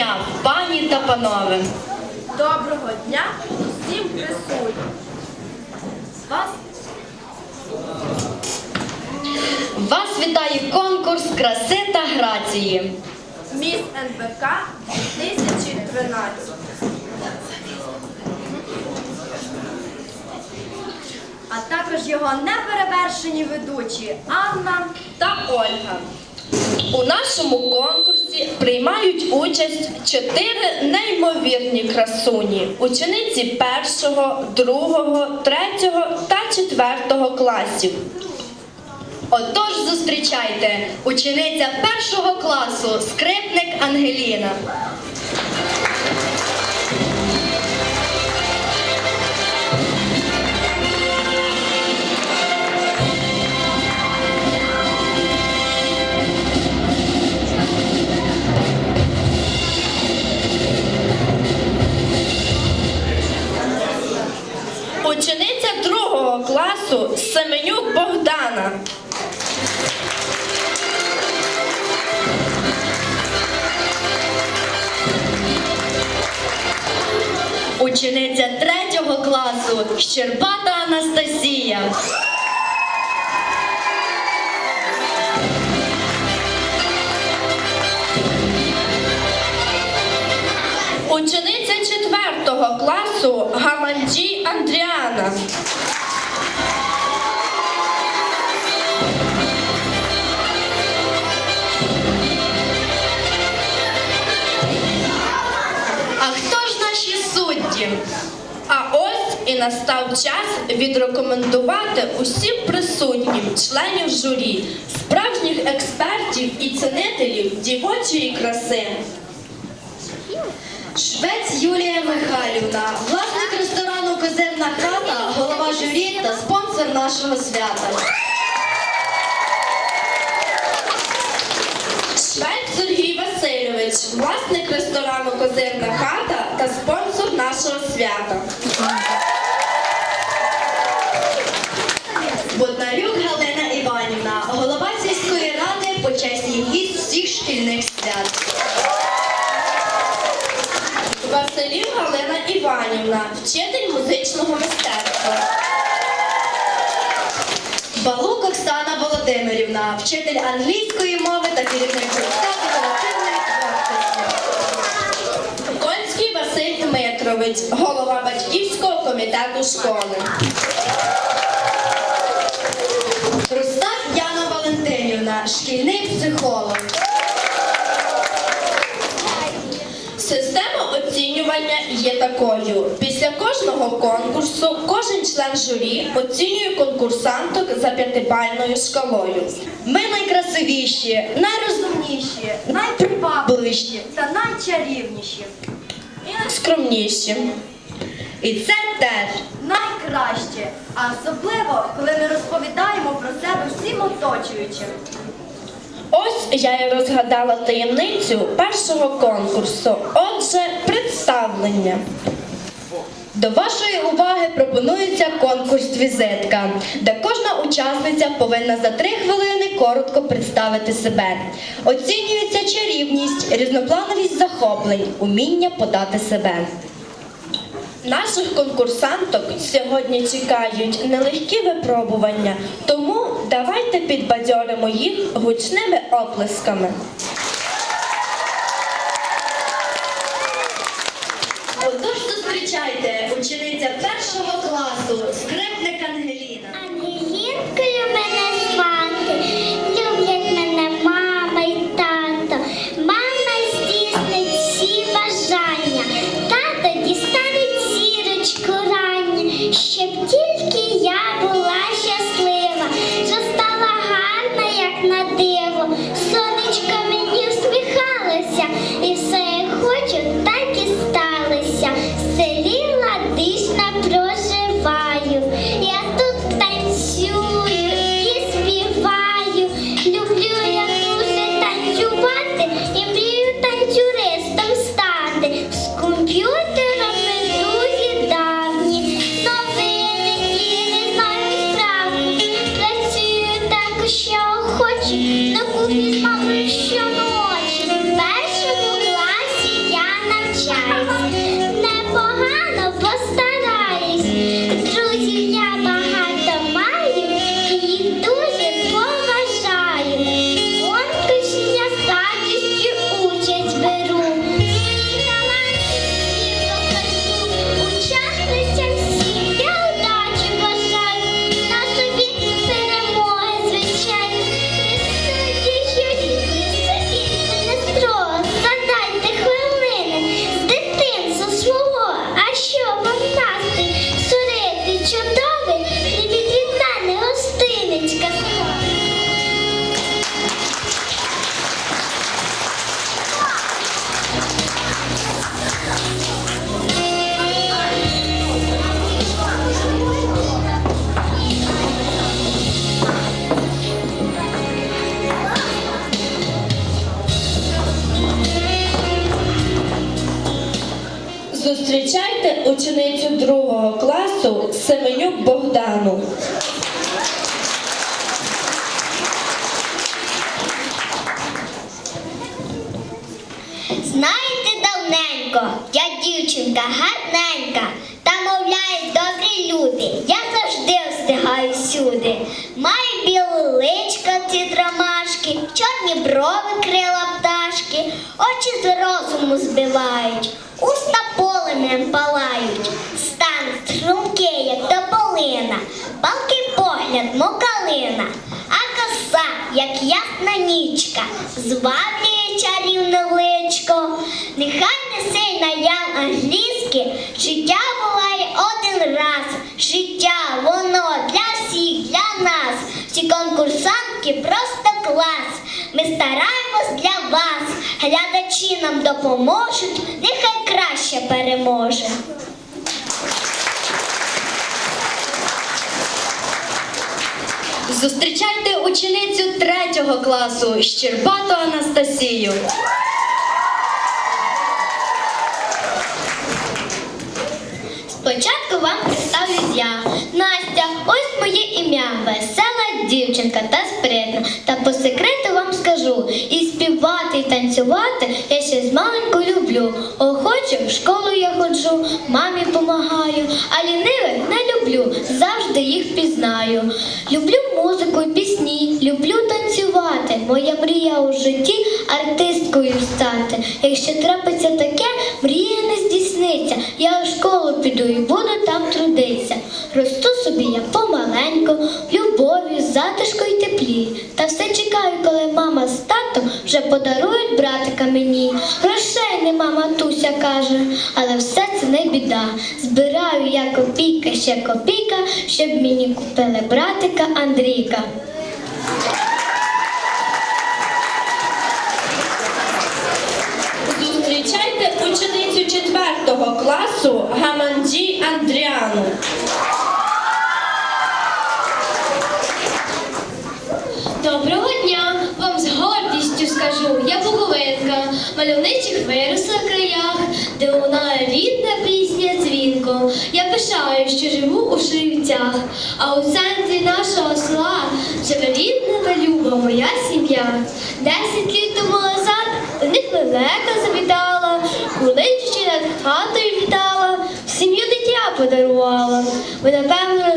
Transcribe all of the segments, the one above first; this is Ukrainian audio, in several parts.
дня, пані та панове! Доброго дня всім присутнім. Вас Вас вітає конкурс краси та грації. міс НБК 2013. А також його неперевершені ведучі Анна та Ольга. У нашому конкурсі приймають участь чотири неймовірні красуні, учениці першого, другого, третього та четвертого класів. Отож, зустрічайте, учениця першого класу, скрипник Ангеліна. Учениця третього класу Щербата Анастасія. Учениця четвертого класу Гаманджі Андріана. Ж наші судді? А ось і настав час відрекомендувати усім присутнім членів журі, справжніх експертів і цінителів дівочої краси. Швець Юлія Михайлівна, власник ресторану Козирна хата, голова журі та спонсор нашого свята. Швець Сергій Васильович, власник ресторану Козирна хата та спонсор нашого свята. Боднарюк Галина Іванівна, голова сільської ради, почесний гість всіх шкільних свят. Василів Галина Іванівна, вчитель музичного мистецтва. Балук Оксана Володимирівна, вчитель англійської мови та керівник Голова батьківського комітету школи. Рустак Яна Валентинівна, шкільний психолог. Система оцінювання є такою. Після кожного конкурсу кожен член журі оцінює конкурсанток за п'ятибальною шкалою. Ми найкрасивіші, найрозумніші, найпривабливіші та найчарівніші, і найскромніші. І це теж. найкраще, а особливо, коли ми розповідаємо про себе всім оточуючим. Ось я і розгадала таємницю першого конкурсу. Отже, представлення. До вашої уваги пропонується конкурс-візитка, де кожна учасниця повинна за три хвилини коротко представити себе. Оцінюється чарівність, різноплановість захоплень, уміння подати себе. Наших конкурсанток сьогодні чекають нелегкі випробування, тому давайте підбадьоримо їх гучними оплесками. la pro Семенюк Богдану. Знаєте, давненько, я дівчинка гарненька, та мовляють добрі люди, я завжди встигаю всюди. Маю біле личко ці ромашки, чорні брови крила пташки, очі з розуму збивають, уста полем'ям палають, палкий погляд, мокалина, а коса, як ясна нічка, зваблює чарівне личко. Нехай несе наяв англійське, життя буває один раз. Життя, воно для всіх, для нас. Всі конкурсантки просто клас. Ми стараємось для вас. Глядачі нам допоможуть, нехай краще переможе. Зустрічайте ученицю третього класу Щербату Анастасію. Спочатку вам представлюсь я. Настя, ось моє ім'я. Весела дівчинка та спритна. Та по секрету вам скажу. І співати, і танцювати я ще з маленьку люблю. Охоче в школу я ходжу, мамі помагаю, а лінивих не люблю, завжди їх пізнаю. Люблю музику і пісні, люблю танцювати. Моя мрія у житті артисткою стати. Якщо трапиться таке, мрія не здійсниться. Я у школу піду і буду там трудитися. Росту собі я помаленьку, любов'ю, затишку й теплі. Та все чекаю, коли мама з татом вже подарують братика мені. Грошей нема, матуся каже, але все це не біда. Збираю я копійка, ще копійка, щоб мені купили братика Андрійка. Зустрічайте ученицю четвертого класу Гаманджі Андріану. Доброго дня! Вам з гордістю скажу, я Буковинка, мальовничих виросла в краях, де лунає рідна пісня дзвінко. Я пишаю, що живу у Шрівцях, а у центрі нашого села живе рідна та люба моя сім'я. Десять літ тому назад до них лелека завітала, куличі над вітала, в сім'ю дитя подарувала. Ви напевно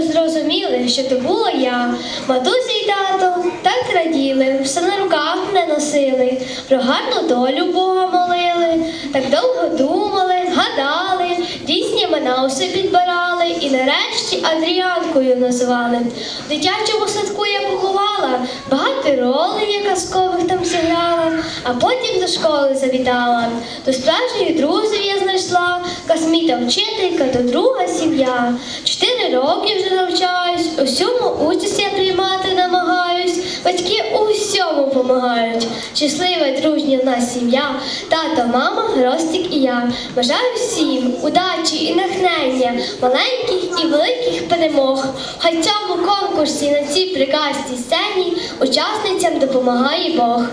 зрозуміли, що то була я. Матуся і тато так раділи, все на руках не носили, про гарну долю Бога молили, так довго думали, гадали, різні імена усе підбирали і нарешті Адріанкою назвали. В дитячому садку я поховала, багато ролей я казкових там зіграла, а потім до школи завітала. До справжніх друзів я знайшла, косміта вчителька, до друга сім'я. Чотири роки вже навчаюсь, усьому участь я приймати намагаюсь. Батьки у всьому помагають. Щаслива й дружня в нас сім'я, тато, мама, Ростик і я. Бажаю всім удачі і натхнення, маленьких і великих перемог. Хай цьому конкурсі на цій прекрасній сцені учасницям допомагає Бог.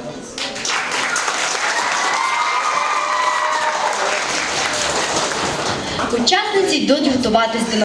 Учасниці йдуть готуватись до